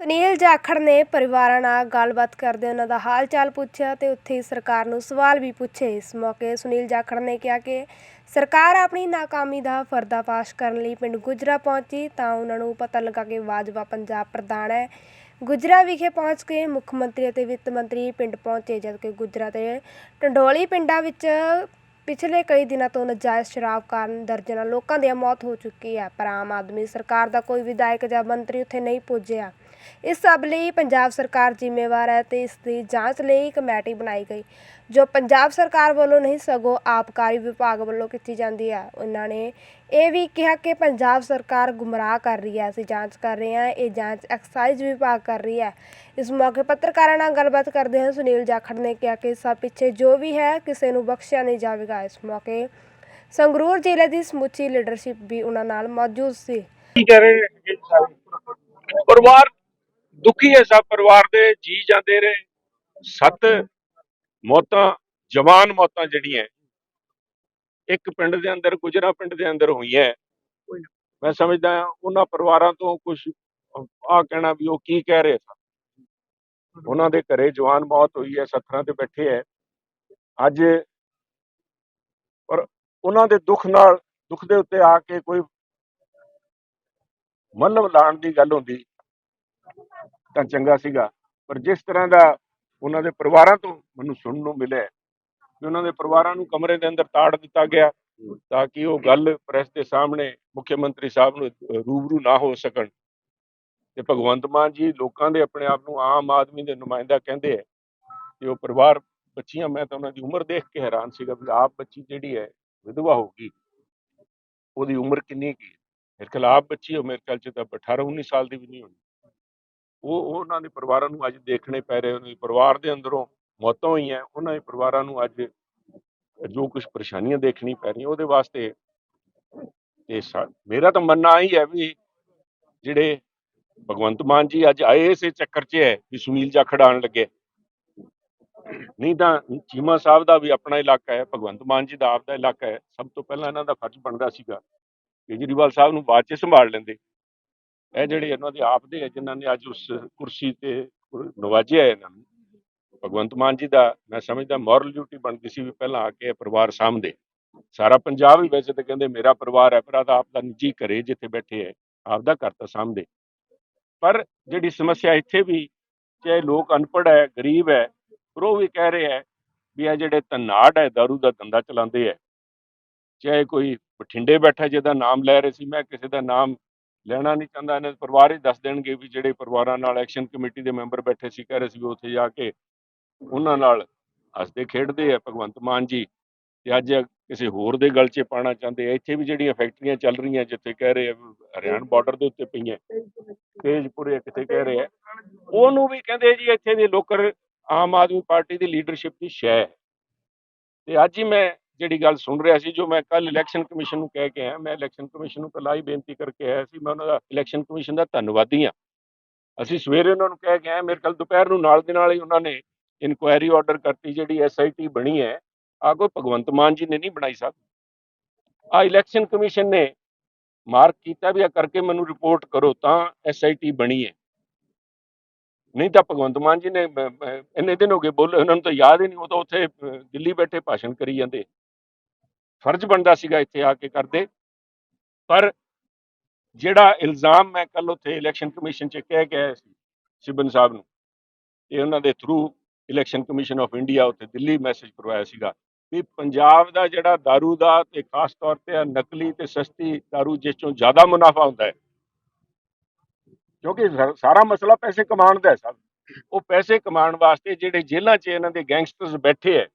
ਸੁਨੀਲ ਜਾਖੜ ਨੇ ਪਰਿਵਾਰਾਂ ਨਾਲ ਗੱਲਬਾਤ ਕਰਦੇ ਉਹਨਾਂ ਦਾ ਹਾਲ ਚਾਲ ਪੁੱਛਿਆ ਤੇ ਉੱਥੇ ਹੀ ਸਰਕਾਰ ਨੂੰ ਸਵਾਲ ਵੀ ਪੁੱਛੇ। ਇਸ ਮੌਕੇ ਸੁਨੀਲ ਜਾਖੜ ਨੇ ਕਿਹਾ ਕਿ ਸਰਕਾਰ ਆਪਣੀ ਨਾਕਾਮੀ ਦਾ ਪਰਦਾਫਾਸ਼ ਕਰਨ ਲਈ ਪਿੰਡ ਗੁਜਰਾ ਪਹੁੰਚੀ ਤਾਂ ਉਹਨਾਂ ਨੂੰ ਪਤਾ ਲੱਗਾ ਕਿ ਵਾਜਵਾ ਪੰਜਾਬ ਪ੍ਰਧਾਨ ਹੈ। ਗੁਜਰਾ ਵਿਖੇ ਪਹੁੰਚ ਕੇ ਮੁੱਖ ਮੰਤਰੀ ਅਤੇ ਵਿੱਤ ਮੰਤਰੀ ਪਿੰਡ ਪਹੁੰਚੇ, ਜਦਕਿ ਗੁਜਰਾ ਤੇ ਟੰਡੋਲੀ ਪਿੰਡਾਂ ਵਿੱਚ ਪਿਛਲੇ ਕਈ ਦਿਨਾਂ ਤੋਂ ਨਜਾਇਜ਼ ਸ਼ਰਾਬ ਕਾਰਨ ਦਰਜਨਾਂ ਲੋਕਾਂ ਦੀ ਮੌਤ ਹੋ ਚੁੱਕੀ ਹੈ ਪਰ ਆਮ ਆਦਮੀ ਸਰਕਾਰ ਦਾ ਕੋਈ ਵਿਧਾਇਕ ਜਾਂ ਮੰਤਰੀ ਉੱਥੇ ਨਹੀਂ ਪੁੱਜਿਆ। ਇਸ ਸਭ ਲਈ ਪੰਜਾਬ ਸਰਕਾਰ ਜ਼ਿੰਮੇਵਾਰ ਹੈ ਤੇ ਇਸ ਦੀ ਜਾਂਚ ਲਈ ਕਮੇਟੀ ਬਣਾਈ ਗਈ। ਜੋ ਪੰਜਾਬ ਸਰਕਾਰ ਵੱਲੋਂ ਨਹੀਂ ਸਗੋਂ ਆਬਕਾਰੀ ਵਿਭਾਗ ਵੱਲੋਂ ਕੀਤੀ ਜਾਂਦੀ ਹੈ ਉਹਨਾਂ ਨੇ ਇਹ ਵੀ ਕਿਹਾ ਕਿ ਪੰਜਾਬ ਸਰਕਾਰ ਗੁੰਮਰਾਹ ਕਰ ਰਹੀ ਹੈ। ਅਸੀਂ ਜਾਂਚ ਕਰ ਰਹੇ ਹਾਂ ਇਹ ਜਾਂਚ ਐਕਸਾਈਜ਼ ਵਿਭਾਗ ਕਰ ਰਹੀ ਹੈ। ਇਸ ਮੌਕੇ ਪੱਤਰਕਾਰਾਂ ਨਾਲ ਗੱਲਬਾਤ ਕਰਦੇ ਹੋਏ ਸੁਨੀਲ ਜਾਖੜ ਨੇ ਕਿਹਾ ਕਿ ਸਭ ਪਿੱਛੇ ਜੋ ਵੀ ਹੈ ਕਿਸੇ ਨੂੰ ਬਖਸ਼ਿਆ ਨਹੀਂ ਜਾਵੇਗਾ। ਇਸ ਮੌਕੇ ਸੰਗਰੂਰ ਜ਼ਿਲ੍ਹੇ ਦੀ ਸਮੁੱਚੀ ਲੀਡਰਸ਼ਿਪ ਵੀ ਉਹਨਾਂ ਨਾਲ ਮੌਜੂਦ ਸੀ। ਕੀ ਕਹਿ ਰਹੇ ਪਰਿਵਾਰ ਦੁਖੀ ਹੈ ਸਭ ਪਰਿਵਾਰ ਦੇ, ਜੀ ਜਾਂਦੇ ਰਹੇ ਸੱਤ ਮੌਤਾਂ, ਜਵਾਨ ਮੌਤਾਂ ਜਿਹੜੀਆਂ, ਇੱਕ ਪਿੰਡ ਦੇ ਅੰਦਰ, ਗੁਜਰਾ ਪਿੰਡ ਦੇ ਅੰਦਰ ਹੋਈਆਂ। ਮੈਂ ਸਮਝਦਾ ਹਾਂ, ਉਹਨਾਂ ਪਰਿਵਾਰਾਂ ਤੋਂ ਕੁਝ ਆ ਕਹਿਣਾ ਵੀ ਉਹ ਕੀ ਕਹਿ ਰਹੇ ਸਨ। ਉਹਨਾਂ ਦੇ ਘਰੇ ਜਵਾਨ ਮੌਤ ਹੋਈ ਹੈ, ਸੱਥਰਾਂ ਤੇ ਬੈਠੇ ਹੈ। ਅੱਜ ਪਰ ਉਹਨਾਂ ਦੇ ਦੁੱਖ ਨਾਲ, ਦੁੱਖ ਦੇ ਉੱਤੇ ਆ ਕੇ ਕੋਈ ਮੱਲਮ ਲਾਣ ਦੀ ਗੱਲ ਹੁੰਦੀ। ਤਾਂ ਚੰਗਾ ਸੀਗਾ। ਪਰ ਜਿਸ ਤਰ੍ਹਾਂ ਦਾ ਉਹਨਾਂ ਦੇ ਪਰਿਵਾਰਾਂ ਤੋਂ ਮੈਨੂੰ ਸੁਣਨ ਨੂੰ ਮਿਲਿਆ ਕਿ ਉਹਨਾਂ ਦੇ ਪਰਿਵਾਰਾਂ ਨੂੰ ਕਮਰੇ ਦੇ ਅੰਦਰ ਤਾੜ ਦਿੱਤਾ ਗਿਆ ਤਾਂ ਕਿ ਉਹ ਗੱਲ ਪ੍ਰੈਸ ਦੇ ਸਾਹਮਣੇ ਮੁੱਖ ਮੰਤਰੀ ਸਾਹਿਬ ਨੂੰ ਰੂਬਰੂ ਨਾ ਹੋ ਸਕਣ। ਤੇ ਭਗਵੰਤ ਮਾਨ ਜੀ ਲੋਕਾਂ ਦੇ ਆਪਣੇ ਆਪ ਨੂੰ ਆਮ ਆਦਮੀ ਦੇ ਨੁਮਾਇੰਦਾ ਕਹਿੰਦੇ ਆ ਕਿ ਉਹ ਪਰਿਵਾਰ ਬੱਚੀਆਂ, ਮੈਂ ਤਾਂ ਉਹਨਾਂ ਦੀ ਉਮਰ ਦੇਖ ਕੇ ਹੈਰਾਨ ਸੀਗਾ ਵੀ ਆਪ ਬੱਚੀ ਜਿਹੜੀ ਹੈ, ਵਿਧਵਾ ਹੋਊਗੀ। ਉਹਦੀ ਉਮਰ ਕਿੰਨੀ ਕੀ ਮੇਰੇ ਖਿਆਲ ਆਪ ਬੱਚੀ ਹੋ ਮੇਰੇ ਖਿਆਲ ਚ ਤਾਂ 18 19 ਸਾਲ ਦੀ ਵੀ ਨਹੀਂ ਹੋਣੀ। ਉਹ, ਉਹਨਾਂ ਦੇ ਪਰਿਵਾਰਾਂ ਨੂੰ ਅੱਜ ਦੇਖਣੇ ਪੈ ਰਹੇ, ਉਹਨਾਂ ਦੇ ਪਰਿਵਾਰ ਦੇ ਅੰਦਰੋਂ ਮੌਤਾਂ ਹੋਈਆਂ, ਉਹਨਾਂ ਦੇ ਪਰਿਵਾਰਾਂ ਨੂੰ ਅੱਜ ਜੋ ਕੁਝ ਪਰੇਸ਼ਾਨੀਆਂ ਦੇਖਣੀ ਪੈ ਰਹੀਆਂ, ਉਹਦੇ ਵਾਸਤੇ ਤੇ ਸਾ- ਮੇਰਾ ਤਾਂ ਮੰਨਣਾ ਹੀ ਹੈ ਵੀ ਜਿਹੜੇ ਭਗਵੰਤ ਮਾਨ ਜੀ ਅੱਜ ਆਏ ਇਸੇ ਚੱਕਰ 'ਚ ਹੈ ਵੀ ਸੁਨੀਲ ਜਾਖੜ ਆਉਣ ਲੱਗੇ। ਨਹੀਂ ਤਾਂ ਚੀਮਾ ਸਾਹਿਬ ਦਾ ਵੀ ਆਪਣਾ ਇਲਾਕਾ ਹੈ, ਭਗਵੰਤ ਮਾਨ ਜੀ ਦਾ ਆਪਦਾ ਇਲਾਕਾ ਹੈ, ਸਭ ਤੋਂ ਪਹਿਲਾਂ ਇਹਨਾਂ ਦਾ ਫਰਜ਼ ਬਣਦਾ ਸੀਗਾ ਕੇਜਰੀਵਾਲ ਸਾਹਿਬ ਨੂੰ ਬਾਅਦ 'ਚ ਸੰਭਾਲ ਲੈਂਦੇ। ਇਹ ਜਿਹੜੇ ਇਹਨਾਂ ਦੇ ਆਪ ਦੇ ਹੈ, ਜਿਨ੍ਹਾਂ ਨੇ ਅੱਜ ਉਸ ਕੁਰਸੀ ਤੇ ਨਵਾਜਿਆ ਇਹਨਾਂ ਨੂੰ। ਭਗਵੰਤ ਮਾਨ ਜੀ ਦਾ ਮੈਂ ਸਮਝਦਾ ਮੋਰਲ ਡਿਊਟੀ ਬਣਦੀ ਸੀ ਵੀ ਪਹਿਲਾਂ ਆ ਕੇ ਇਹ ਪਰਿਵਾਰ ਸਾਂਭਦੇ। ਸਾਰਾ ਪੰਜਾਬ ਹੀ ਵੈਸੇ ਤਾਂ ਕਹਿੰਦੇ ਮੇਰਾ ਪਰਿਵਾਰ ਹੈ, ਪਰ ਆਹ ਤਾਂ ਆਪ ਦਾ ਨਿੱਜੀ ਘਰੇ ਜਿੱਥੇ ਬੈਠੇ ਹੈ, ਆਪ ਦਾ ਘਰ ਤਾਂ ਸਾਂਭਦੇ। ਪਰ ਜਿਹੜੀ ਸਮੱਸਿਆ ਇੱਥੇ ਵੀ ਚਾਹੇ ਲੋਕ ਅਨਪੜ੍ਹ ਹੈ, ਗਰੀਬ ਹੈ, ਪਰ ਉਹ ਵੀ ਕਹਿ ਰਹੇ ਹੈ ਵੀ ਇਹ ਜਿਹੜੇ ਤਨਾੜ ਹੈ, ਦਾਰੂ ਦਾ ਧੰਦਾ ਚਲਾਉਂਦੇ ਹੈ। ਚਾਹੇ ਕੋਈ ਬਠਿੰਡੇ ਬੈਠਾ ਜਿਹਦਾ ਨਾਮ ਲੈ ਰਹੇ ਸੀ, ਮੈਂ ਕਿਸੇ ਦਾ ਨਾਮ ਲੈਣਾ ਨਹੀਂ ਚਾਹੁੰਦਾ, ਇਹਨਾਂ ਦੇ ਪਰਿਵਾਰ ਹੀ ਦੱਸ ਦੇਣਗੇ ਵੀ ਜਿਹੜੇ ਪਰਿਵਾਰਾਂ ਨਾਲ ਐਕਸ਼ਨ ਕਮੇਟੀ ਦੇ ਮੈਂਬਰ ਬੈਠੇ ਸੀ, ਕਹਿ ਰਹੇ ਸੀ ਉੱਥੇ ਜਾ ਕੇ ਉਹਨਾਂ ਨਾਲ ਹੱਸਦੇ ਖੇਡਦੇ ਆ ਭਗਵੰਤ ਮਾਨ ਜੀ। ਤੇ ਅੱਜ ਕਿਸੇ ਹੋਰ ਦੇ ਗਲ 'ਚ ਪਾਣਾ ਚਾਹੁੰਦੇ ਆ। ਇੱਥੇ ਵੀ ਜਿਹੜੀਆਂ ਫੈਕਟਰੀਆਂ ਚੱਲ ਰਹੀਆਂ ਜਿੱਥੇ ਕਹਿ ਰਹੇ ਆ ਵੀ ਹਰਿਆਣਾ ਬਾਰਡਰ ਦੇ ਉੱਤੇ ਪਈਆਂ, ਤੇਜਪੁਰੇ ਕਿਤੇ ਕਹਿ ਰਹੇ ਆ। ਉਹਨੂੰ ਵੀ ਕਹਿੰਦੇ ਜੀ ਇੱਥੇ ਦੇ ਲੋਕਰ ਆਮ ਆਦਮੀ ਪਾਰਟੀ ਦੀ ਲੀਡਰਸ਼ਿਪ ਦੀ ਸ਼ੈ। ਤੇ ਅੱਜ ਹੀ ਮੈਂ ਜਿਹੜੀ ਗੱਲ ਸੁਣ ਰਿਹਾ ਸੀ, ਜੋ ਮੈਂ ਕੱਲ ਇਲੈਕਸ਼ਨ ਕਮਿਸ਼ਨ ਨੂੰ ਕਹਿ ਕੇ ਆਇਆ, ਮੈਂ ਇਲੈਕਸ਼ਨ ਕਮਿਸ਼ਨ ਨੂੰ ਕੱਲ੍ਹ ਹੀ ਬੇਨਤੀ ਕਰਕੇ ਆਇਆ ਸੀ, ਮੈਂ ਉਹਨਾਂ ਦਾ ਇਲੈਕਸ਼ਨ ਕਮਿਸ਼ਨ ਦਾ ਧੰਨਵਾਦੀ ਹਾਂ। ਅਸੀਂ ਸਵੇਰੇ ਉਹਨਾਂ ਨੂੰ ਕਹਿ ਕੇ ਆਏ, ਮੇਰੇ ਕੱਲ ਦੁਪਹਿਰ ਨੂੰ ਨਾਲ ਦੇ ਨਾਲ ਹੀ ਉਹਨਾਂ ਨੇ ਇਨਕੁਆਇਰੀ ਆਰਡਰ ਕਰਤੀ, ਜਿਹੜੀ ਐਸਆਈਟੀ ਬਣੀ ਹੈ ਆ ਕੋਈ ਭਗਵੰਤ ਮਾਨ ਜੀ ਨੇ ਨਹੀਂ ਬਣਾਈ ਸਾਹਿਬ ਆ ਇਲੈਕਸ਼ਨ ਕਮਿਸ਼ਨ ਨੇ ਮਾਰਕ ਕੀਤਾ ਵੀ ਆ ਕਰਕੇ ਮੈਨੂੰ ਰਿਪੋਰਟ ਕਰੋ ਤਾਂ ਐਸਆਈਟੀ ਬਣੀ ਹੈ। ਨਹੀਂ ਤਾਂ ਭਗਵੰਤ ਮਾਨ ਜੀ ਨੇ ਇੰਨੇ ਦਿਨ ਹੋ ਗਏ ਬੋਲੇ, ਉਹਨਾਂ ਨੂੰ ਤਾਂ ਯਾਦ ਹੀ ਨਹੀਂ, ਉਹ ਤਾਂ ਉੱਥੇ ਦਿੱਲੀ ਬੈਠੇ ਭਾਸ਼ਣ ਕਰੀ ਜਾਂਦੇ। ਫਰਜ਼ ਬਣਦਾ ਸੀਗਾ ਇੱਥੇ ਆ ਕੇ ਕਰਦੇ ਪਰ ਜਿਹੜਾ ਇਲਜ਼ਾਮ ਮੈਂ ਕੱਲ ਉੱਥੇ ਇਲੈਕਸ਼ਨ ਕਮਿਸ਼ਨ 'ਚ ਕਹਿ ਕੇ ਆਇਆ ਸੀ ਸਿਬਨ ਸਾਹਿਬ ਨੂੰ ਇਹ ਉਹਨਾਂ ਦੇ through election commission of India ਉੱਥੇ ਦਿੱਲੀ ਮੈਸੇਜ ਕਰਵਾਇਆ ਸੀਗਾ ਵੀ ਪੰਜਾਬ ਦਾ ਜਿਹੜਾ दारू ਦਾ ਤੇ ਖਾਸ ਤੌਰ ਤੇ ਆਹ ਨਕਲੀ ਤੇ ਸਸਤੀ दारू ਜਿਸ ਚੋਂ ਜ਼ਿਆਦਾ ਮੁਨਾਫਾ ਹੁੰਦਾ ਹੈ ਕਿਉਂਕਿ ਸਾ- ਸਾਰਾ ਮਸਲਾ ਪੈਸੇ ਕਮਾਉਣ ਦਾ ਹੈ ਸਭ ਉਹ ਪੈਸੇ ਕਮਾਉਣ ਵਾਸਤੇ ਜਿਹੜੇ ਜੇਲ੍ਹਾਂ 'ਚ ਇਹਨਾਂ ਦੇ ਗੈਂਗਸਟਰਸ ਬੈਠੇ ਹੈ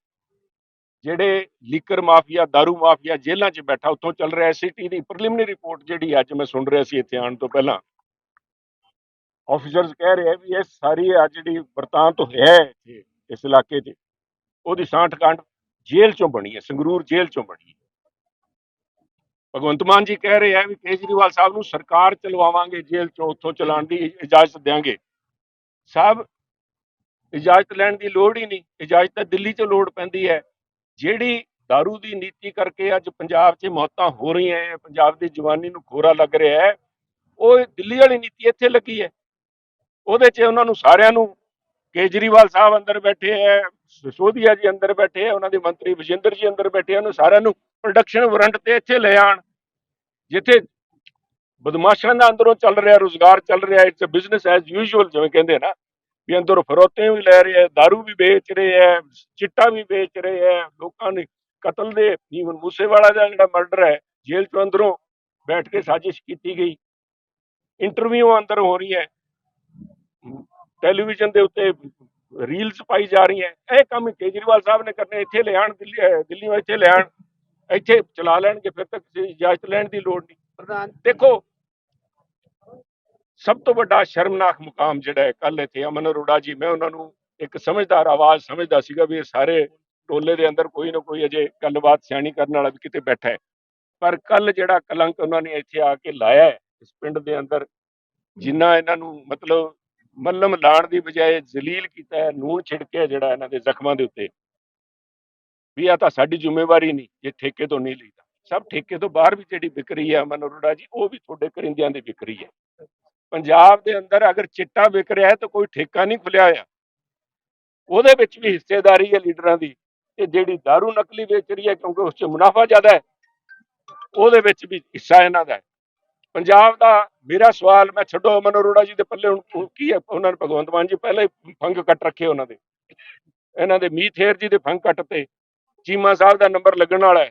ਜਿਹੜੇ ਲੀਕਰ ਮਾਫੀਆ दारू ਮਾਫੀਆ ਜੇਲ੍ਹਾਂ 'ਚ ਬੈਠਾ, ਉੱਥੋਂ ਚੱਲ ਰਿਹਾ ਐਸਸੀਟੀ ਦੀ ਪ੍ਰੀਲਿਮਿਨਰੀ ਰਿਪੋਰਟ ਜਿਹੜੀ ਅੱਜ ਮੈਂ ਸੁਣ ਰਿਹਾ ਸੀ ਇੱਥੇ ਆਉਣ ਤੋਂ ਪਹਿਲਾਂ। ਆਫੀਸਰਸ ਕਹਿ ਰਹੇ ਵੀ ਇਹ ਸਾਰੀ ਆ ਜਿਹੜੀ ਵਰਤਾਂਤ ਹੋਇਆ ਹੈ ਇੱਥੇ, ਇਸ ਇਲਾਕੇ 'ਚ। ਉਹਦੀ ਸਾਂਠ ਕਾਂਡ ਜੇਲ੍ਹ 'ਚੋਂ ਬਣੀ ਹੈ, ਸੰਗਰੂਰ ਜੇਲ੍ਹ 'ਚੋਂ ਬਣੀ ਹੈ। ਭਗਵੰਤ ਮਾਨ ਜੀ ਕਹਿ ਰਹੇ ਆ ਵੀ ਕੇਜਰੀਵਾਲ ਸਾਹਿਬ ਨੂੰ ਸਰਕਾਰ ਚਲਵਾਵਾਂਗੇ ਜੇਲ੍ਹ 'ਚੋਂ, ਉੱਥੋਂ ਚਲਾਉਣ ਦੀ ਇਜਾਜ਼ਤ ਦੇਵਾਂਗੇ ਸਾਹਿਬ, ਇਜਾਜ਼ਤ ਲੈਣ ਦੀ ਲੋੜ ਹੀ ਨਹੀਂ, ਇਜਾਜ਼ਤ ਤਾਂ ਦਿੱਲੀ 'ਚੋਂ ਲੋੜ ਪੈਂਦੀ ਹੈ। ਜਿਹੜੀ दारू ਦੀ ਨੀਤੀ ਕਰਕੇ ਅੱਜ ਪੰਜਾਬ 'ਚ ਮੌਤਾਂ ਹੋ ਰਹੀਆਂ ਹੈ ਪੰਜਾਬ ਦੀ ਜਵਾਨੀ ਨੂੰ ਖੋਰਾ ਲੱਗ ਰਿਹਾ ਹੈ ਉਹ ਦਿੱਲੀ ਵਾਲੀ ਨੀਤੀ ਇੱਥੇ ਲੱਗੀ ਹੈ ਉਹਦੇ 'ਚ ਉਹਨਾਂ ਨੂੰ ਸਾਰਿਆਂ ਨੂੰ ਕੇਜਰੀਵਾਲ ਸਾਹਿਬ ਅੰਦਰ ਬੈਠੇ ਹੈ ਸਿਸੋਦੀਆ ਜੀ ਅੰਦਰ ਬੈਠੇ ਹੈ ਉਹਨਾਂ ਦੇ ਮੰਤਰੀ ਵਿਜੇਂਦਰ ਜੀ ਅੰਦਰ ਬੈਠੇ ਹਨ ਉਹਨੂੰ ਸਾਰਿਆਂ ਨੂੰ ਪ੍ਰੋਡਕਸ਼ਨ ਵਾਰੰਟ ਤੇ ਇੱਥੇ ਲੈ ਆਣ। ਜਿੱਥੇ ਬਦਮਾਸ਼ਾਂ ਦਾ ਅੰਦਰੋਂ ਚੱਲ ਰਿਹਾ, ਰੋਜ਼ਗਾਰ ਚੱਲ ਰਿਹਾ it's a business as usual ਜਿਵੇਂ ਕਹਿੰਦੇ ਨਾ। ਵੀ ਅੰਦਰੋਂ ਫਰੋਤੇ ਵੀ ਲੈ ਰਹੇ ਹੈ दारू ਵੀ ਵੇਚ ਰਹੇ ਹੈ ਚਿੱਟਾ ਵੀ ਵੇਚ ਰਹੇ ਹੈ ਲੋਕਾਂ ਨੇ ਕਤਲ ਦੇ ਈਵਨ ਮੂਸੇਵਾਲਾ ਦਾ ਜਿਹੜਾ ਮਰਡਰ ਹੈ ਜੇਲ੍ਹ ਤੋਂ ਅੰਦਰੋਂ ਬੈਠ ਕੇ ਸਾਜ਼ਿਸ਼ ਕੀਤੀ ਗਈ। ਇੰਟਰਵਿਊ ਅੰਦਰ ਹੋ ਰਹੀ ਹੈ। ਟੈਲੀਵਿਜ਼ਨ ਦੇ ਉੱਤੇ ਰੀਲਸ ਪਾਈ ਜਾ ਰਹੀਆਂ ਇਹ ਕੰਮ ਕੇਜਰੀਵਾਲ ਸਾਹਿਬ ਨੇ ਕਰਨੇ ਇੱਥੇ ਲਿਆਣ ਦਿੱਲੀ ਦਿੱਲੀ ਵਿੱਚ ਇੱਥੇ ਲਿਆਣ ਇੱਥੇ ਚਲਾ ਲੈਣਗੇ ਫਿਰ ਤੱਕ ਇਜਾਜ਼ਤ ਲੈਣ ਦੀ ਲੋੜ ਨਹੀਂ। ਪ੍ਰਧਾਨ ਦੇਖੋ ਸਭ ਤੋਂ ਵੱਡਾ ਸ਼ਰਮਨਾਕ ਮੁਕਾਮ ਜਿਹੜਾ ਹੈ ਕੱਲ ਇੱਥੇ ਅਮਨ ਅਰੋੜਾ ਜੀ, ਮੈਂ ਉਹਨਾਂ ਨੂੰ ਇੱਕ ਸਮਝਦਾਰ ਆਵਾਜ਼ ਸਮਝਦਾ ਸੀਗਾ ਵੀ ਇਹ ਸਾਰੇ ਟੋਲੇ ਦੇ ਅੰਦਰ ਕੋਈ ਨਾ ਕੋਈ ਅਜੇ ਗੱਲਬਾਤ ਸਿਆਣੀ ਕਰਨ ਵਾਲਾ ਵੀ ਕਿਤੇ ਬੈਠਾ ਹੈ। ਪਰ ਕੱਲ ਜਿਹੜਾ ਕਲੰਕ ਉਹਨਾਂ ਨੇ ਇੱਥੇ ਆ ਕੇ ਲਾਇਆ ਇਸ ਪਿੰਡ ਦੇ ਅੰਦਰ, ਜਿੰਨਾ ਇਹਨਾਂ ਨੂੰ ਮਤਲਬ ਮੱਲਮ ਲਾਣ ਦੀ ਬਜਾਏ ਜ਼ਲੀਲ ਕੀਤਾ ਹੈ ਨੂਨ ਛਿੜਕਿਆ ਜਿਹੜਾ ਇਹਨਾਂ ਦੇ ਜ਼ਖਮਾਂ ਦੇ ਉੱਤੇ। ਵੀ ਆ ਤਾਂ ਸਾਡੀ ਜ਼ਿੰਮੇਵਾਰੀ ਨਹੀਂ, ਜੇ ਠੇਕੇ ਤੋਂ ਨਹੀਂ ਲਈਦਾ। ਸਭ ਠੇਕੇ ਤੋਂ ਬਾਹਰ ਵੀ ਜਿਹੜੀ ਵਿਕਰੀ ਹੈ ਅਮਨ ਅਰੋੜਾ ਜੀ, ਉਹ ਵੀ ਤੁਹਾਡੇ ਕਰਿੰਦਿਆਂ ਦੀ ਵਿਕਰੀ ਹੈ। ਪੰਜਾਬ ਦੇ ਅੰਦਰ ਅਗਰ ਚਿੱਟਾ ਵਿਕ ਰਿਹਾ ਹੈ ਤਾਂ ਕੋਈ ਠੇਕਾ ਨਹੀਂ ਖੁੱਲਿਆ ਹੋਇਆ। ਉਹਦੇ ਵਿੱਚ ਵੀ ਹਿੱਸੇਦਾਰੀ ਹੈ ਲੀਡਰਾਂ ਦੀ ਤੇ ਜਿਹੜੀ दारू ਨਕਲੀ ਵੇਚ ਰਹੀ ਹੈ ਕਿਉਂਕਿ ਉਸ 'ਚ ਮੁਨਾਫਾ ਜ਼ਿਆਦਾ ਹੈ, ਉਹਦੇ ਵਿੱਚ ਵੀ ਹਿੱਸਾ ਇਹਨਾਂ ਦਾ ਹੈ। ਪੰਜਾਬ ਦਾ ਮੇਰਾ ਸਵਾਲ, ਮੈਂ ਛੱਡੋ ਅਮਨ ਅਰੋੜਾ ਜੀ ਦੇ ਪੱਲੇ, ਹੁਣ ਕੀ ਹੈ? ਉਹਨਾਂ ਨੇ ਭਗਵੰਤ ਮਾਨ ਜੀ ਪਹਿਲਾਂ ਹੀ ਫੰਗ ਕੱਟ ਰੱਖੇ ਉਹਨਾਂ ਦੇ। ਇਹਨਾਂ ਦੇ ਮੀਥੇਰ ਜੀ ਦੇ ਫੰਗ ਕੱਟ ਤੇ ਚੀਮਾ ਸਾਹਿਬ ਦਾ ਨੰਬਰ ਲੱਗਣ ਵਾਲਾ ਹੈ।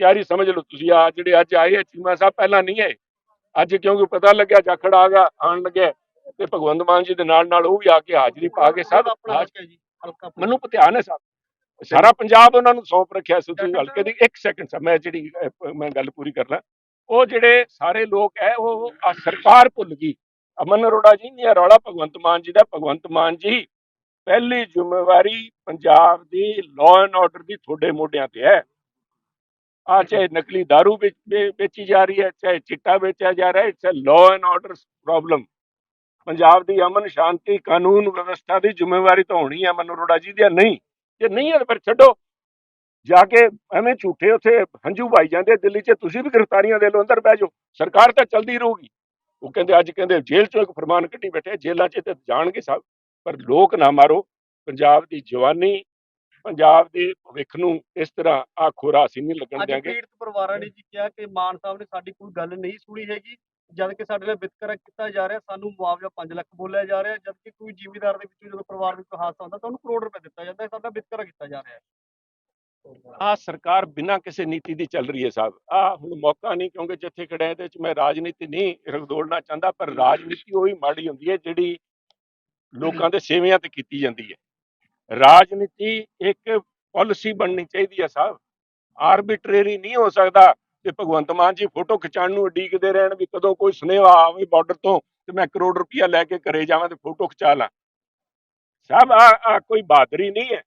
ਤਿਆਰੀ ਸਮਝ ਲਓ ਤੁਸੀਂ, ਆ ਜਿਹੜੇ ਅੱਜ ਆਏ ਆ, ਚੀਮਾ ਸਾਹਿਬ ਪਹਿਲਾਂ ਨਹੀਂ ਆਏ। ਅੱਜ ਕਿਉਂਕਿ ਪਤਾ ਲੱਗਿਆ ਜਾਖੜ ਆ ਗਿਆ ਆਣ ਲੱਗਿਆ ਤੇ ਭਗਵੰਤ ਮਾਨ ਜੀ ਦੇ ਨਾਲ ਨਾਲ ਉਹ ਵੀ ਆ ਕੇ ਹਾਜ਼ਰੀ ਪਾ ਕੇ ਸਭ। ਮੈਨੂੰ ਧਿਆਨ ਹੈ ਸਭ। ਸਾਰਾ ਪੰਜਾਬ ਉਹਨਾਂ ਨੂੰ ਸੌਂਪ ਰੱਖਿਆ ਸੀ ਤੁਸੀਂ ਹਲਕੇ ਦੀ ਇੱਕ ਸੈਕਿੰਡ ਸਰ ਮੈਂ ਜਿਹੜੀ ਮੈਂ ਗੱਲ ਪੂਰੀ ਕਰਨਾ ਉਹ ਜਿਹੜੇ ਸਾਰੇ ਲੋਕ ਹੈ ਉਹ ਆ ਸਰਕਾਰ ਭੁੱਲ ਗਈ। ਅਮਨ ਅਰੋੜਾ ਜੀ ਨੇ ਰੌਲਾ ਭਗਵੰਤ ਮਾਨ ਜੀ ਦਾ ਭਗਵੰਤ ਮਾਨ ਜੀ ਪਹਿਲੀ ਜ਼ਿੰਮੇਵਾਰੀ ਪੰਜਾਬ ਦੀ ਲਾਅ ਐਂਡ ਆਰਡਰ ਦੀ ਤੁਹਾਡੇ ਮੋਢਿਆਂ ਤੇ ਹੈ ਆ ਚਾਹੇ ਨਕਲੀ दारू ਵੇਚ- ਵੇਚੀ ਜਾ ਰਹੀ ਹੈ, ਚਾਹੇ ਚਿੱਟਾ ਵੇਚਿਆ ਜਾ ਰਿਹਾ ਹੈ it's a law and order problem Punjab ਦੀ ਅਮਨ ਸ਼ਾਂਤੀ ਕਾਨੂੰਨ ਵਿਵਸਥਾ ਦੀ ਜ਼ਿੰਮੇਵਾਰੀ ਤਾਂ ਹੋਣੀ ਹੈ ਅਮਨ ਅਰੋੜਾ ਜੀ ਦੀ ਨਹੀਂ। ਜੇ ਨਹੀਂ ਹੈ ਤਾਂ ਫਿਰ ਛੱਡੋ। ਜਾ ਕੇ ਐਵੇਂ ਝੂਠੇ ਉੱਥੇ ਹੰਝੂ ਭਾਈ ਜਾਂਦੇ ਦਿੱਲੀ 'ਚ, ਤੁਸੀਂ ਵੀ ਗ੍ਰਿਫਤਾਰੀਆਂ ਦੇ ਲਓ, ਅੰਦਰ ਬਹਿ ਜਾਓ। ਸਰਕਾਰ ਤਾਂ ਚੱਲਦੀ ਰਹੂਗੀ। ਉਹ ਕਹਿੰਦੇ, ਅੱਜ ਕਹਿੰਦੇ ਜੇਲ੍ਹ 'ਚੋਂ ਇੱਕ ਫਰਮਾਨ ਕੱਢੀ ਬੈਠੇ ਜੇਲ੍ਹਾਂ 'ਚ ਤੇ ਜਾਣਗੇ ਸਭ, ਪਰ ਲੋਕ ਨਾ ਮਾਰੋ। ਪੰਜਾਬ ਦੀ ਜਵਾਨੀ ਪੰਜਾਬ ਦੇ ਭਵਿੱਖ ਨੂੰ ਇਸ ਤਰ੍ਹਾਂ ਆ ਖੋਰਾ ਅਸੀਂ ਨਹੀਂ ਲੱਗਣ ਅੱਜ ਦਿਆਂਗੇ। ਪੀੜਤ ਪਰਿਵਾਰਾਂ ਨੇ ਜੀ ਕਿਹਾ ਕਿ ਮਾਨ ਸਾਹਿਬ ਨੇ ਸਾਡੀ ਕੋਈ ਗੱਲ ਨਹੀਂ ਸੁਣੀ ਹੈਗੀ ਜਦ ਕਿ ਸਾਡੇ ਨਾਲ ਵਿਤਕਰਾ ਕੀਤਾ ਜਾ ਰਿਹਾ ਸਾਨੂੰ ਮੁਆਵਜ਼ਾ 5 ਲੱਖ ਬੋਲਿਆ ਜਾ ਰਿਹਾ ਜਦ ਕਿ ਕੋਈ ਜ਼ਿਮੀਦਾਰ ਦੇ ਵਿੱਚੋਂ ਜਦੋਂ ਪਰਿਵਾਰ ਵਿੱਚ ਕੋਈ ਹਾਦਸਾ ਹੁੰਦਾ ਤਾਂ ਉਹਨੂੰ ਕਰੋੜ ਰੁਪਏ ਦਿੱਤਾ ਜਾਂਦਾ ਹੈ ਸਾਡਾ ਵਿਤਕਰਾ ਕੀਤਾ ਜਾ ਰਿਹਾ ਹੈ। ਆ ਸਰਕਾਰ ਬਿਨਾਂ ਕਿਸੇ ਨੀਤੀ ਦੀ ਚੱਲ ਰਹੀ ਹੈ ਸਾਹਿਬ। ਆ ਹੁਣ ਮੌਕਾ ਨਹੀਂ ਕਿਉਂਕਿ ਜਿੱਥੇ ਖੜਿਆ ਇਹਦੇ ਵਿੱਚ ਮੈਂ ਰਾਜਨੀਤੀ ਨਹੀਂ ਰਗਦੋੜਨਾ ਚਾਹੁੰਦਾ ਪਰ ਰਾਜਨੀਤੀ ਉਹੀ ਮਾੜੀ ਹੁੰਦੀ ਹੈ ਜਿਹੜੀ ਲੋਕਾਂ ਦੇ ਸੇਵਿਆਂ ਤੇ ਕੀਤੀ ਜਾਂਦੀ ਹੈ। ਰਾਜਨੀਤੀ ਇੱਕ ਪਾਲਿਸੀ ਬਣਨੀ ਚਾਹੀਦੀ ਹੈ ਸਾਹਿਬ। ਆਰਬਿਟਰੇਰੀ ਨਹੀਂ ਹੋ ਸਕਦਾ ਕਿ ਭਗਵੰਤ ਮਾਨ ਜੀ ਫੋਟੋ ਖਿਚਾਉਣ ਨੂੰ ਉਡੀਕਦੇ ਰਹਿਣ ਵੀ ਕਦੋਂ ਕੋਈ ਸੁਨੇਹਾ ਆਵੇ ਬਾਰਡਰ ਤੋਂ ਤੇ ਮੈਂ ਕਰੋੜ ਰੁਪਇਆ ਲੈ ਕੇ ਘਰੇ ਜਾਵਾਂ ਤੇ ਫੋਟੋ ਖਿਚਾ ਲਾਂ। ਸਾਹਿਬ ਆ ਕੋਈ ਬਹਾਦਰੀ ਨਹੀਂ ਹੈ।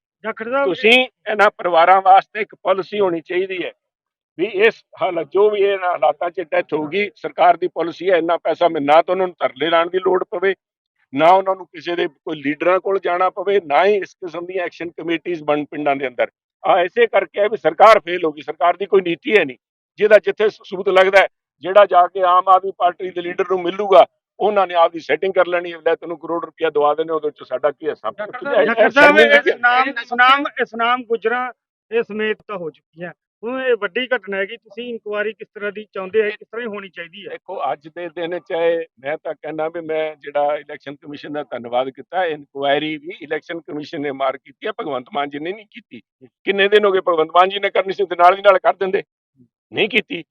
ਤੁਸੀਂ ਇਹਨਾਂ ਪਰਿਵਾਰਾਂ ਵਾਸਤੇ ਇੱਕ ਪਾਲਿਸੀ ਹੋਣੀ ਚਾਹੀਦੀ ਹੈ ਵੀ ਇਸ ਹਾਲਤ ਜੋ ਵੀ ਇਹਨਾਂ ਹਾਲਾਤਾਂ 'ਚ ਡੈਥ ਹੋਊਗੀ ਸਰਕਾਰ ਦੀ ਪਾਲਿਸੀ ਹੈ ਇੰਨਾ ਪੈਸਾ ਮੈਂ ਨਾ ਤਾਂ ਉਹਨਾਂ ਨੂੰ ਤਰਲੇ ਲਾਉਣ ਦੀ ਲੋੜ ਪਵੇ ਨਾ ਉਹਨਾਂ ਨੂੰ ਕਿਸੇ ਦੇ ਕੋਈ ਲੀਡਰਾਂ ਕੋਲ ਜਾਣਾ ਪਵੇ ਨਾ ਹੀ ਇਸ ਕਿਸਮ ਦੀਆਂ ਐਕਸ਼ਨ ਕਮੇਟੀਆਂ ਬਣ ਪਿੰਡਾਂ ਦੇ ਅੰਦਰ ਆ ਐਸੇ ਕਰਕੇ ਹੈ ਵੀ ਸਰਕਾਰ ਫੇਲ ਹੋ ਗਈ ਸਰਕਾਰ ਦੀ ਕੋਈ ਨੀਤੀ ਹੈ ਨਹੀਂ ਜਿਹਦਾ ਜਿੱਥੇ ਸਬੂਤ ਲੱਗਦਾ ਹੈ, ਜਿਹੜਾ ਜਾ ਕੇ ਆਮ ਆਦਮੀ ਪਾਰਟੀ ਦੇ ਲੀਡਰ ਨੂੰ ਮਿਲੂਗਾ ਉਹਨਾਂ ਨੇ ਆਪਦੀ ਸੈਟਿੰਗ ਕਰ ਲੈਣੀ ਹੈ ਲੈ ਤੈਨੂੰ ਕਰੋੜ ਰੁਪਇਆ ਦਵਾ ਦੇਣੇ ਉਹਦੇ ਚ ਸਾਡਾ ਕੀ ਹੈ ਹੈ। ਡਾਕਟਰ ਸਾਹਿਬ ਹੈ। ਇਸਨਾਮ ਇਸਨਾਮ ਗੁਜਰਾਂ ਇਹ ਸਮੇਤ ਤਾਂ ਹੋ ਚੁੱਕੀਆਂ ਹੁਣ ਇਹ ਵੱਡੀ ਘਟਨਾ ਹੈਗੀ ਤੁਸੀਂ ਇਨਕੁਆਇਰੀ ਕਿਸ ਤਰ੍ਹਾਂ ਦੀ ਚਾਹੁੰਦੇ ਹੋ ਕਿਸ ਤਰ੍ਹਾਂ ਦੀ ਹੋਣੀ ਚਾਹੀਦੀ ਹੈ? ਦੇਖੋ, ਅੱਜ ਦੇ ਦਿਨ ਚਾਹੇ ਮੈਂ ਤਾਂ ਕਹਿੰਦਾ ਵੀ ਮੈਂ ਜਿਹੜਾ ਇਲੈਕਸ਼ਨ ਕਮਿਸ਼ਨ ਦਾ ਧੰਨਵਾਦ ਕੀਤਾ ਇਨਕੁਆਇਰੀ ਵੀ ਇਲੈਕਸ਼ਨ ਕਮਿਸ਼ਨ ਨੇ ਮਾਰ ਕੀਤੀ ਹੈ, ਭਗਵੰਤ ਮਾਨ ਜੀ ਨੇ ਨਹੀਂ ਕੀਤੀ। ਕਿੰਨੇ ਦਿਨ ਹੋ ਗਏ ਭਗਵੰਤ ਮਾਨ ਜੀ ਨੇ ਕਰਨੀ ਸੀ ਤੇ ਨਾਲ ਦੀ ਨਾਲ ਕਰ ਦਿੰਦੇ। ਨਹੀਂ ਕੀਤੀ,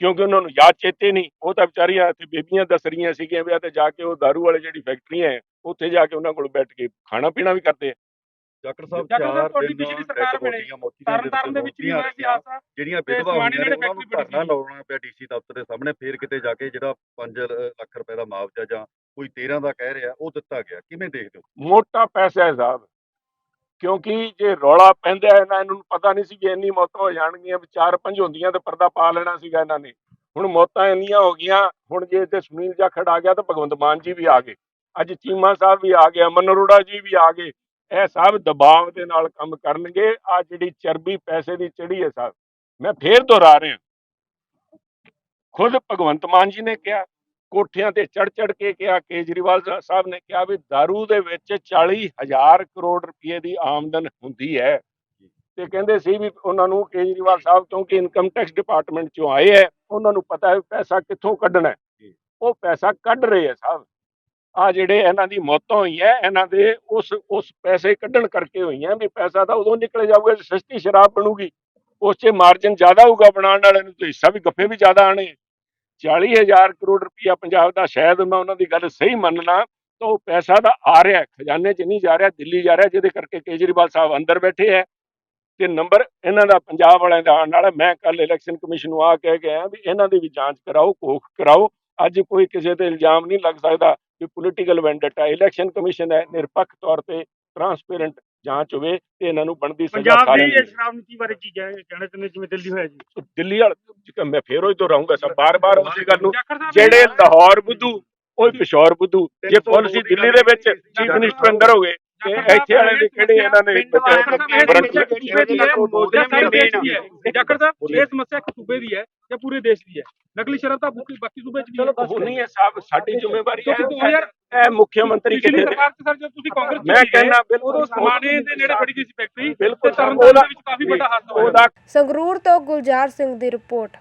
ਕਿਉਂਕਿ ਉਹਨਾਂ ਨੂੰ ਯਾਦ ਚੇਤੇ ਨਹੀਂ। ਉਹ ਤਾਂ ਵਿਚਾਰੀਆਂ ਇੱਥੇ ਬੇਬੀਆਂ ਦੱਸ ਰਹੀਆਂ ਸੀਗੀਆਂ ਵੀ ਆ ਤੇ ਜਾ ਕੇ ਉਹ ਦਾਰੂ ਵਾਲੇ ਜਿਹੜੀ ਫੈਕਟਰੀਆਂ ਹੈ, ਉੱਥੇ ਜਾ ਕੇ ਉਹਨਾਂ ਕੋਲ ਬੈਠ ਕੇ ਖਾਣਾ ਪੀਣਾ ਵੀ ਕਰਦੇ ਆ। ਜਾਖੜ ਸਾਹਿਬ ਚਾਰ ਤੁਹਾਡੀ ਪਿਛਲੀ ਸਰਕਾਰ ਵੇਲੇ bodies ਮੋਤੀਆਂ ਤਰਨ ਤਾਰਨ ਦੇ ਵਿੱਚ ਵੀ ਹੋਇਆ ਸੀ ਹਾਦਸਾ ਜਿਹੜੀਆਂ ਵਿਧਵਾ ਹੋਈਆਂ ਨੇ ਉਹਨਾਂ ਨੂੰ ਧਰਨਾ ਲਾਉਣਾ ਪਿਆ ਡੀਸੀ ਦਫ਼ਤਰ ਦੇ ਸਾਹਮਣੇ ਫੇਰ ਕਿਤੇ ਜਾ ਕੇ ਜਿਹੜਾ 5 ਲੱਖ ਰੁਪਏ ਦਾ ਮੁਆਵਜ਼ਾ ਜਾਂ ਕੋਈ 13 ਦਾ ਕਹਿ ਰਿਹਾ ਉਹ ਦਿੱਤਾ ਗਿਆ ਕਿਵੇਂ ਦੇਖਦੇ ਹੋ ਮੋਟਾ ਪੈਸਾ ਹੈ ਸਾਹਿਬ ਕਿਉਂਕਿ ਜੇ ਰੌਲਾ ਪੈਂਦਾ ਹੈ ਨਾ ਇਹਨਾਂ ਨੂੰ ਪਤਾ ਨਹੀਂ ਸੀ ਕਿ ਇੰਨੀ ਮੌਤਾਂ ਹੋ ਜਾਣਗੀਆਂ ਵੀ ਚਾਰ ਪੰਜ ਹੁੰਦੀਆਂ ਤੇ ਪਰਦਾ ਪਾ ਲੈਣਾ ਸੀਗਾ ਇਹਨਾਂ ਨੇ। ਹੁਣ ਮੌਤਾਂ ਇੰਨੀਆਂ ਹੋ ਗਈਆਂ ਹੁਣ ਜੇ ਤੇ ਸੁਨੀਲ ਜਾਖੜ ਆ ਗਿਆ ਤਾਂ ਭਗਵੰਤ ਮਾਨ ਜੀ ਵੀ ਆ ਗਏ। ਅੱਜ ਚੀਮਾ ਸਾਹਿਬ ਵੀ ਆ ਗਏ ਅਮਨ ਅਰੋੜਾ ਜੀ ਵੀ ਆ ਗਏ। ਇਹ ਸਭ ਦਬਾਅ ਦੇ ਨਾਲ ਕੰਮ ਕਰਨਗੇ। ਆ ਜਿਹੜੀ ਚਰਬੀ ਪੈਸੇ ਦੀ ਚੜੀ ਹੈ ਸਾਹਿਬ ਮੈਂ ਫੇਰ ਦੁਹਰਾ ਰਿਹਾ। ਖੁਦ ਭਗਵੰਤ ਮਾਨ ਜੀ ਨੇ ਕਿਹਾ, ਕੋਠਿਆਂ ਤੇ ਚੜ ਚੜ ਕੇ ਕਿਹਾ, ਕੇਜਰੀਵਾਲ ਸਾਹਿਬ ਨੇ ਕਿਹਾ ਵੀ दारू ਦੇ ਵਿੱਚ 40000 ਕਰੋੜ ਰੁਪਏ ਦੀ ਆਮਦਨ ਹੁੰਦੀ ਹੈ। ਤੇ ਕਹਿੰਦੇ ਸੀ ਵੀ ਉਹਨਾਂ ਨੂੰ ਕੇਜਰੀਵਾਲ ਸਾਹਿਬ ਕਿਉਂਕਿ ਇਨਕਮ ਟੈਕਸ ਡਿਪਾਰਟਮੈਂਟ ਚੋਂ ਆਏ ਹੈ, ਉਹਨਾਂ ਨੂੰ ਪਤਾ ਹੈ ਵੀ ਪੈਸਾ ਕਿੱਥੋਂ ਕੱਢਣਾ ਉਹ ਪੈਸਾ ਕੱਢ ਰਹੇ ਆ ਸਾਹਿਬ ਆ ਜਿਹੜੇ ਇਹਨਾਂ ਦੀ ਮੌਤਾਂ ਹੋਈਆਂ, ਇਹਨਾਂ ਦੇ ਉਸ ਉਸ ਪੈਸੇ ਕੱਢਣ ਕਰਕੇ ਹੋਈਆਂ ਵੀ ਪੈਸਾ ਤਾਂ ਉਦੋਂ ਨਿਕਲ ਜਾਊਗਾ ਜੇ ਸਸਤੀ ਸ਼ਰਾਬ ਬਣੂਗੀ, ਉਸ 'ਚ ਮਾਰਜਨ ਜ਼ਿਆਦਾ ਹੋਊਗਾ ਬਣਾਉਣ ਵਾਲਿਆਂ ਨੂੰ ਤੇ ਹਿੱਸਾ ਵੀ ਗੱਫੇ ਵੀ ਜ਼ਿਆਦਾ ਆਣੇ 40000 ਕਰੋੜ ਰੁਪਇਆ ਪੰਜਾਬ ਦਾ ਸ਼ਾਇਦ ਮੈਂ ਉਹਨਾਂ ਦੀ ਗੱਲ ਸਹੀ ਮੰਨਣਾ ਤਾਂ ਉਹ ਪੈਸਾ ਤਾਂ ਆ ਰਿਹਾ ਖਜ਼ਾਨੇ 'ਚ ਨਹੀਂ ਜਾ ਰਿਹਾ, ਦਿੱਲੀ ਜਾ ਰਿਹਾ, ਜਿਹਦੇ ਕਰਕੇ ਕੇਜਰੀਵਾਲ ਸਾਹਿਬ ਅੰਦਰ ਬੈਠੇ ਹੈ। ਤੇ ਨੰਬਰ ਇਹਨਾਂ ਦਾ ਪੰਜਾਬ ਵਾਲਿਆਂ ਦਾ ਆਉਣ ਵਾਲਾ ਮੈਂ ਕੱਲ ਇਲੈਕਸ਼ਨ ਕਮਿਸ਼ਨ ਨੂੰ ਆ ਕਹਿ ਗਿਆ ਵੀ ਇਹਨਾਂ ਦੀ ਵੀ ਜਾਂਚ ਕਰਾਓ ਕੋਖ ਕਰਾਓ। ਅੱਜ ਕੋਈ ਕਿਸੇ ਤੇ ਇਲਜ਼ਾਮ ਨਹੀਂ ਲੱਗ ਸਕਦਾ। ਕਿ ਪੋਲੀਟੀਕਲ ਵੈਂਡੇਟਾ ਇਲੈਕਸ਼ਨ ਕਮਿਸ਼ਨ ਹੈ ਨਿਰਪੱਖ ਤੌਰ ਤੇ ਟਰਾਂਸਪੇਰੈਂਟ ਜਾਂਚ ਹੋਵੇ ਤੇ ਇਹਨਾਂ ਨੂੰ ਬਣਦੀ ਸਜ਼ਾ ਪੰਜਾਬ ਦੀ ਇਹ ਸ਼ਰਾਬ ਨੀਤੀ ਬਾਰੇ ਕੀ ਕਹਿ- ਕਹਿਣਾ ਚਾਹੁੰਦੇ ਜਿਵੇਂ ਦਿੱਲੀ ਹੋਇਆ ਜੀ। ਦਿੱਲੀ ਵਾਲਾ ਮੈਂ ਫੇਰ ਉਹ ਤੋਂ ਰਹੂੰਗਾ ਸਭ ਬਾਰ-ਬਾਰ ਉਸੇ ਗੱਲ ਨੂੰ ਜਿਹੜੇ ਲਾਹੌਰ ਬੁੱਧੂ ਉਹ ਪਿਸ਼ੌਰ ਬੁੱਧੂ। ਜੇ ਪਾਲਿਸੀ ਦਿੱਲੀ ਦੇ ਵਿੱਚ ਚੀਫ ਮਿਨਿਸਟਰ ਅੰਦਰ ਹੋ ਗਏ ਤੇ ਇੱਥੇ ਵਾਲੇ ਦੇ ਕਿਹੜੇ ਇਹਨਾਂ ਨੇ ਜਾਖੜ ਸਾਹਿਬ ਇਹ ਸਮੱਸਿਆ ਇੱਕ ਸੂਬੇ ਦੀ ਹੈ ਜਾਂ ਪੂਰੇ ਦੇਸ਼ ਦੀ ਹੈ? ਨਕਲੀ ਸ਼ਰਾਬ ਤਾਂ ਬਾਕੀ ਬਾਕੀ ਸੂਬੇ 'ਚ ਵੀ ਚਲੋ ਹੈ ਹੋਣੀ ਹੈ ਸਾਹਿਬ ਸਾਡੀ ਜ਼ਿੰਮੇਵਾਰੀ ਹੈ। ਕਿਉਂਕਿ 2000 ਇਹ ਮੁੱਖ ਮੰਤਰੀ ਪਿਛਲੀ ਕਿਤੇ ਸਰਕਾਰ 'ਚ ਸਰ ਜਦ ਤੁਸੀਂ ਕਾਂਗਰਸ 'ਚ ਮੈਂ ਕਹਿੰਦਾ ਬਿਲਕੁਲ ਉਦੋਂ ਸਮਾਣੇ ਦੇ ਨੇੜੇ ਫੜੀ ਗਈ ਸੀ ਫੈਕਟਰੀ ਬਿਲਕੁਲ ਤੇ ਤਰਨਤਾਰਨ ਦੇ ਵਿੱਚ ਕਾਫੀ ਵੱਡਾ ਹਾਦਸਾ ਹੋਇਆ। ਸੰਗਰੂਰ ਤੋਂ ਗੁਲਜ਼ਾਰ ਸਿੰਘ ਦੀ ਰਿਪੋਰਟ।